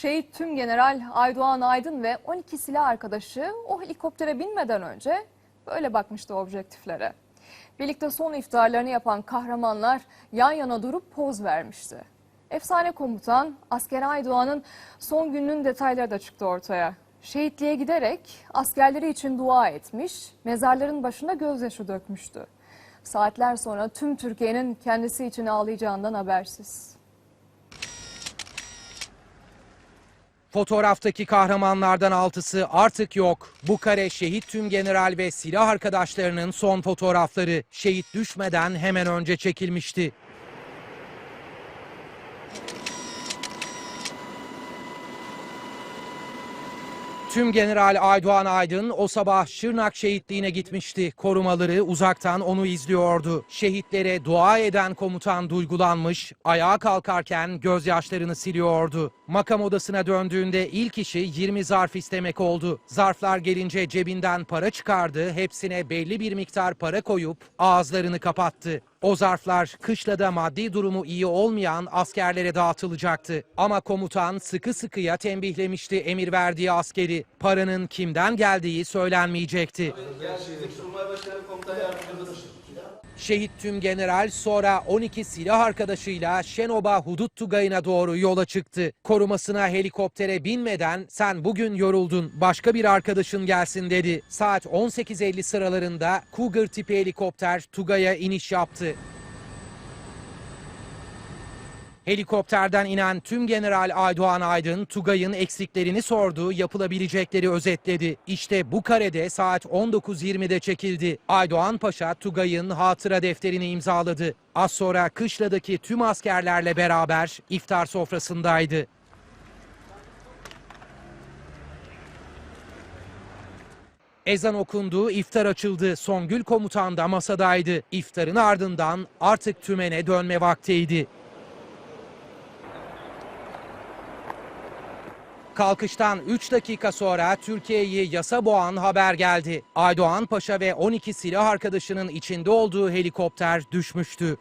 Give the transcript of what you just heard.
Şehit Tüm General Aydoğan Aydın ve 12 silah arkadaşı o helikoptere binmeden önce böyle bakmıştı objektiflere. Birlikte son iftarlarını yapan kahramanlar yan yana durup poz vermişti. Efsane komutan asker Aydoğan'ın son gününün detayları da çıktı ortaya. Şehitliğe giderek askerleri için dua etmiş, mezarların başına gözyaşı dökmüştü. Saatler sonra tüm Türkiye'nin kendisi için ağlayacağından habersiz. Fotoğraftaki kahramanlardan altısı artık yok. Bu kare şehit tüm general ve silah arkadaşlarının son fotoğrafları. Şehit düşmeden hemen önce çekilmişti. Tüm General Aydoğan Aydın o sabah Şırnak şehitliğine gitmişti. Korumaları uzaktan onu izliyordu. Şehitlere dua eden komutan duygulanmış, ayağa kalkarken gözyaşlarını siliyordu. Makam odasına döndüğünde ilk işi 20 zarf istemek oldu. Zarflar gelince cebinden para çıkardı, hepsine belli bir miktar para koyup ağızlarını kapattı. O zarflar kışlada maddi durumu iyi olmayan askerlere dağıtılacaktı. Ama komutan sıkı sıkıya tembihlemişti emir verdiği askeri. Paranın kimden geldiği söylenmeyecekti. Şehit tüm general sonra 12 silah arkadaşıyla Şenoba Hudut Tugayı'na doğru yola çıktı. Korumasına helikoptere binmeden sen bugün yoruldun başka bir arkadaşın gelsin dedi. Saat 18.50 sıralarında Cougar tipi helikopter Tugay'a iniş yaptı. Helikopterden inen tüm General Aydoğan Aydın Tugay'ın eksiklerini sordu, yapılabilecekleri özetledi. İşte bu karede saat 19.20'de çekildi. Aydoğan Paşa Tugay'ın hatıra defterini imzaladı. Az sonra kışladaki tüm askerlerle beraber iftar sofrasındaydı. Ezan okundu, iftar açıldı. Songül komutan da masadaydı. İftarın ardından artık tümene dönme vaktiydi. Kalkıştan 3 dakika sonra Türkiye'yi yasa boğan haber geldi. Aydoğan Paşa ve 12 silah arkadaşının içinde olduğu helikopter düşmüştü.